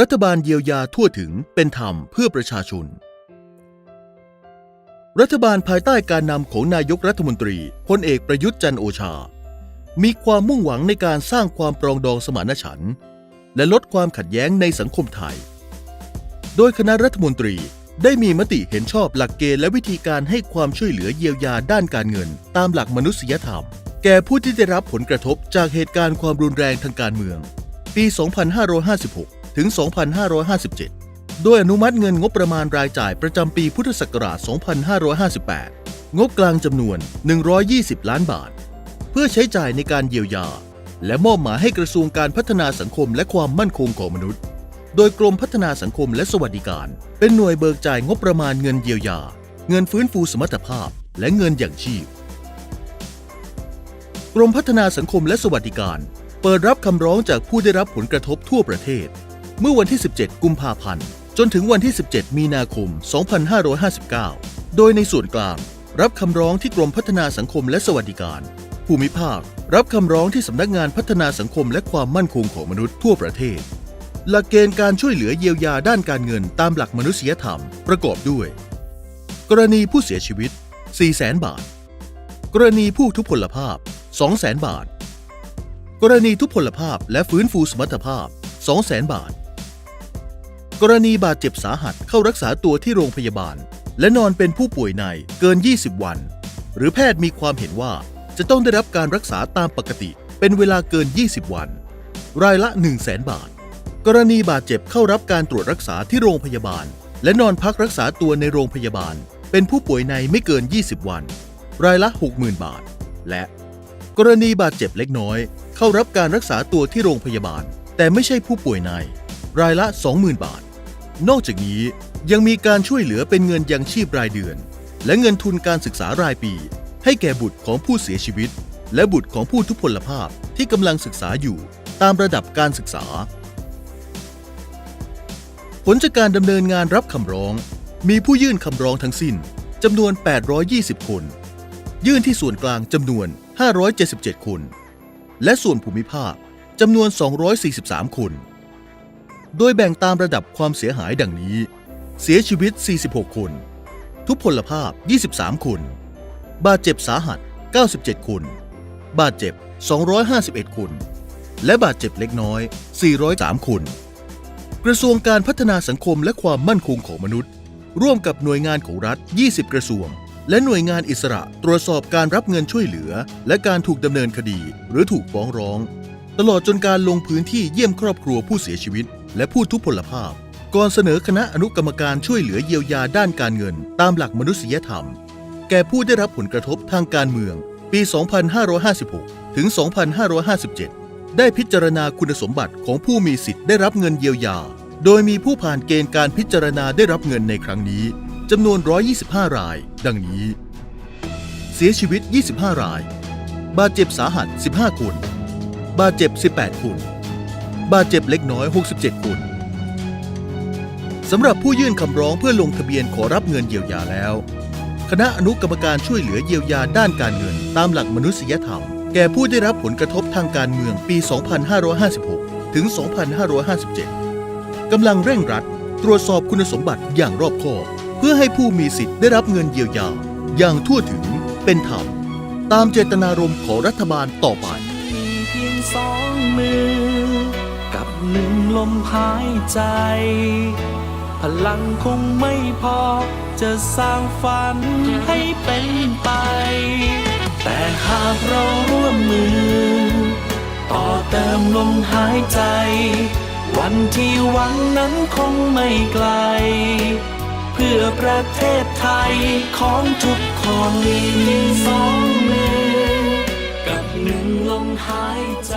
รัฐบาลเยียวยาทั่วถึงเป็นธรรมเพื่อประชาชน รัฐบาลภายใต้การนำของนายกรัฐมนตรีพลเอกประยุทธ์จันโอชา มีความมุ่งหวังในการสร้างความปรองดองสมานฉันท์และลดความขัดแย้งในสังคมไทย โดยคณะรัฐมนตรีได้มีมติเห็นชอบหลักเกณฑ์และวิธีการให้ความช่วยเหลือเยียวยาด้านการเงิน ตามหลักมนุษยธรรม แก่ผู้ที่ได้รับผลกระทบจากเหตุการณ์ความรุนแรงทางการเมือง ปี 2556 ถึง 2557 โดยอนุมัติเงินงบประมาณรายจ่ายประจำปีพุทธศักราช 2558 งบกลางจำนวน 120 ล้านบาท เพื่อใช้จ่ายในการเยียวยา และมอบหมายให้กระทรวงการพัฒนาสังคมและความมั่นคงของมนุษย์ โดยกรมพัฒนาสังคมและสวัสดิการ เป็นหน่วยเบิกจ่ายงบประมาณเงินเยียวยา เงินฟื้นฟูสมรรถภาพ และเงินอย่างชีพกรมพัฒนาสังคมและสวัสดิการ เปิดรับคำร้องจากผู้ได้รับผลกระทบทั่วประเทศ เมื่อวันที่ 17 กุมภาพันธ์ จนถึงวันที่ 17 มีนาคม 2559 โดยในส่วนกลาง รับคำร้องที่กรมพัฒนาสังคมและสวัสดิการ ภูมิภาค รับคำร้องที่สำนักงานพัฒนาสังคมและความมั่นคงของมนุษย์ทั่วประเทศ หลักเกณฑ์การช่วยเหลือเยียวยาด้านการเงินตามหลักมนุษยธรรมประกอบด้วย กรณีผู้เสียชีวิต 400,000 บาท กรณีผู้ทุพพลภาพ 200,000 บาท กรณีทุพพลภาพและฟื้นฟูสมรรถภาพ 200,000 บาท กรณีบาดเจ็บสาหัสเข้ารักษาตัวที่โรงพยาบาล และนอนเป็นผู้ป่วยในเกิน 20 วัน หรือแพทย์มีความเห็นว่าจะต้องได้รับการรักษาตามปกติ เป็นเวลาเกิน 20 วัน รายละ 100,000บาท กรณีบาดเจ็บเข้ารับการตรวจรักษาที่โรงพยาบาล และนอนพักรักษาตัวในโรงพยาบาล เป็นผู้ป่วยในไม่เกิน 20 วัน รายละ 60,000 บาท และ กรณีบาดเจ็บเล็กน้อย เข้ารับการรักษาตัวที่โรงพยาบาล แต่ไม่ใช่ผู้ป่วยในรายละ 20,000 บาท นอกจากนี้ยังมีการช่วยเหลือเป็นเงินยังชีพรายเดือน และเงินทุนการศึกษารายปี ให้แก่บุตรของผู้เสียชีวิต และบุตรของผู้ทุพพลภาพที่กำลังศึกษาอยู่ตามระดับการศึกษา ผลจากการดำเนินงานรับคำร้อง มีผู้ยื่นคำร้องทั้งสิ้นจำนวน 820 คน ยื่นที่ส่วนกลางจำนวน 577 คน และส่วนภูมิภาคจำนวน 243 คน โดยแบ่งตามระดับความเสียหายดังนี้ เสียชีวิต 46 คน ทุพพลภาพ 23 คน บาดเจ็บสาหัส 97 คน บาดเจ็บ 251 คน และบาดเจ็บเล็กน้อย 403 คน กระทรวงการพัฒนาสังคมและความมั่นคงของมนุษย์ ร่วมกับหน่วยงานของรัฐ 20 กระทรวง และหน่วยงานอิสระตรวจสอบการรับเงินช่วยเหลือ และการถูกดำเนินคดี หรือถูกฟ้องร้อง ตลอดจนการลงพื้นที่เยี่ยมครอบครัวผู้เสียชีวิต และผู้ทุพพลภาพ ก่อนเสนอคณะอนุกรรมการช่วยเหลือเยียวยาด้านการเงิน ตามหลักมนุษยธรรม แก่ผู้ได้รับผลกระทบทางการเมือง ปี 2556 ถึง 2557 ได้พิจารณาคุณสมบัติของผู้มีสิทธิ์ได้รับเงินเยียวยา โดยมีผู้ผ่านเกณฑ์การพิจารณาได้รับเงินในครั้งนี้จำนวน 125 ราย ดังนี้ เสียชีวิต 25 ราย บาดเจ็บสาหัส 15 คน บาดเจ็บ 18 คน บาดเจ็บเล็กน้อย 67 คนสำหรับผู้ยื่นคำร้องเพื่อลงทะเบียนขอรับเงินเยียวยาแล้ว คณะอนุกรรมการช่วยเหลือเยียวยาด้านการเงิน ตามหลักมนุษยธรรม แก่ผู้ได้รับผลกระทบทางการเมืองปี 2556 ถึง 2557 กำลังเร่งรัด ตรวจสอบคุณสมบัติอย่างรอบคอบ เพื่อให้ผู้มีสิทธิ์ได้รับเงินเยียวยา อย่างทั่วถึงเป็นธรรม ตามเจตนารมณ์ของรัฐบาลต่อไป มีเพียงสองมือกับหนึ่งลมหายใจ พลังคงไม่พอ จะสร้างฝันให้เป็นไป แต่หากเราร่วมมือ ต่อเติมลมหายใจ วันที่หวังนั้นคงไม่ไกล เพื่อประเทศไทยของทุกคนสองมือกับหนึ่งลมหายใจ